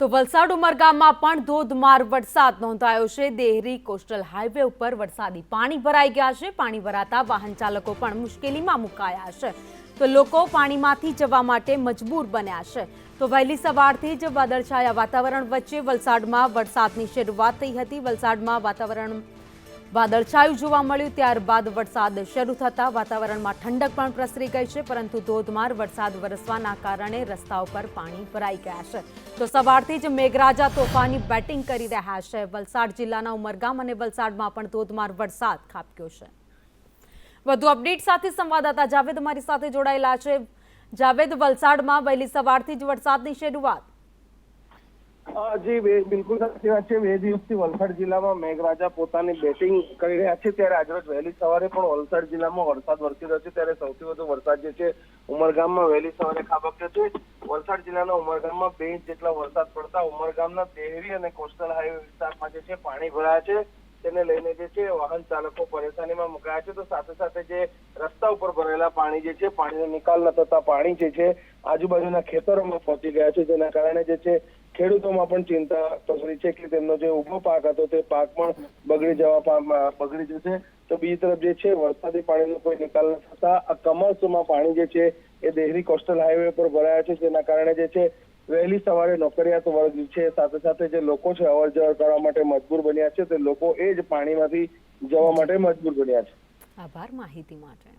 તો વલસાડ ઉમરગામમાં પણ ધોધમાર વરસાદ નોંધાયો છે. દેહરી કોસ્ટલ હાઈવે ઉપર વરસાદી પાણી ભરાઈ ગયા છે. પાણી ભરાતા વાહન ચાલકો પણ મુશ્કેલીમાં મુકાયા છે. તો લોકો પાણીમાંથી જવા માટે મજબૂર બન્યા છે. તો વહેલી સવારથી જ વાદળછાયા વાતાવરણ વચ્ચે વલસાડમાં વરસાદની શરૂઆત થઈ હતી. વલસાડમાં વાતાવરણ વાદળછાયું જોવા મળ્યું, ત્યારબાદ વરસાદ શરૂ થતા વાતાવરણમાં ઠંડક પણ પ્રસરી ગઈ છે, પરંતુ ધોધમાર વરસાદ વરસવાના કારણે રસ્તાઓ પર પાણી ભરાઈ ગયા છે. તો સવારથી જ મેઘરાજા તોફાની બેટિંગ કરી રહ્યા છે. વલસાડ જિલ્લાના ઉમરગામ અને વલસાડમાં પણ ધોધમાર વરસાદ ખાબક્યો છે. વધુ અપડેટ સાથે સંવાદદાતા જાવેદ અમારી સાથે જોડાયેલા છે. જાવેદ, વલસાડમાં વહેલી સવારથી જ વરસાદની શરૂઆત જી બિલકુલ સાચી વાત છે. બે દિવસથી વલસાડ જિલ્લામાં મેઘરાજા પોતાની બેટિંગ કરી રહ્યા છે. ત્યારે આજરોજ વહેલી સવારે પણ વલસાડ જિલ્લામાં વરસાદ વરસી રહ્યો છે. ત્યારે સૌથી વધુ વરસાદ જે છે, ઉમરગામમાં વહેલી સવારે ખાબક્યો છે વલસાડ જિલ્લાના ઉમરગામમાં બે ઇંચ જેટલા વરસાદ પડતા ઉમરગામના દેહરી અને કોસ્ટલ હાઈવે વિસ્તારમાં જે છે, પાણી ભરાયા છે. તેને લઈને જે છે, વાહન ચાલકો પરેશાનીમાં મુકાયા છે. તો સાથે સાથે જે રસ્તા ઉપર ભરેલા પાણી જે છે, પાણીનો નિકાલ ન થતા પાણી જે છે, આજુબાજુના ખેતરોમાં પહોંચી ગયા છે. જેના કારણે જે છે ખેડૂતોમાં પણ ચિંતા પ્રસરી છે કે તેમનો જે ઊભો પાક હતો તે પાક પણ બગડી જવા બગડી જશે. તો બીજી તરફ જે છે, વરસાદી પાણીનો કોઈ નિકાલ ન થતા આ કમર્સમાં પાણી જે છે એ દેહરી કોસ્ટલ હાઈવે પર ભરાયા છે. જેના કારણે જે છે, વહેલી સવારે નોકરિયાત વર્ગ છે, સાથે સાથે જે લોકો છે, અવર જવર કરવા માટે મજબૂર બન્યા છે. તે લોકો એ જ પાણીમાંથી જવા માટે મજબૂર બન્યા છે. આભાર માહિતી માટે.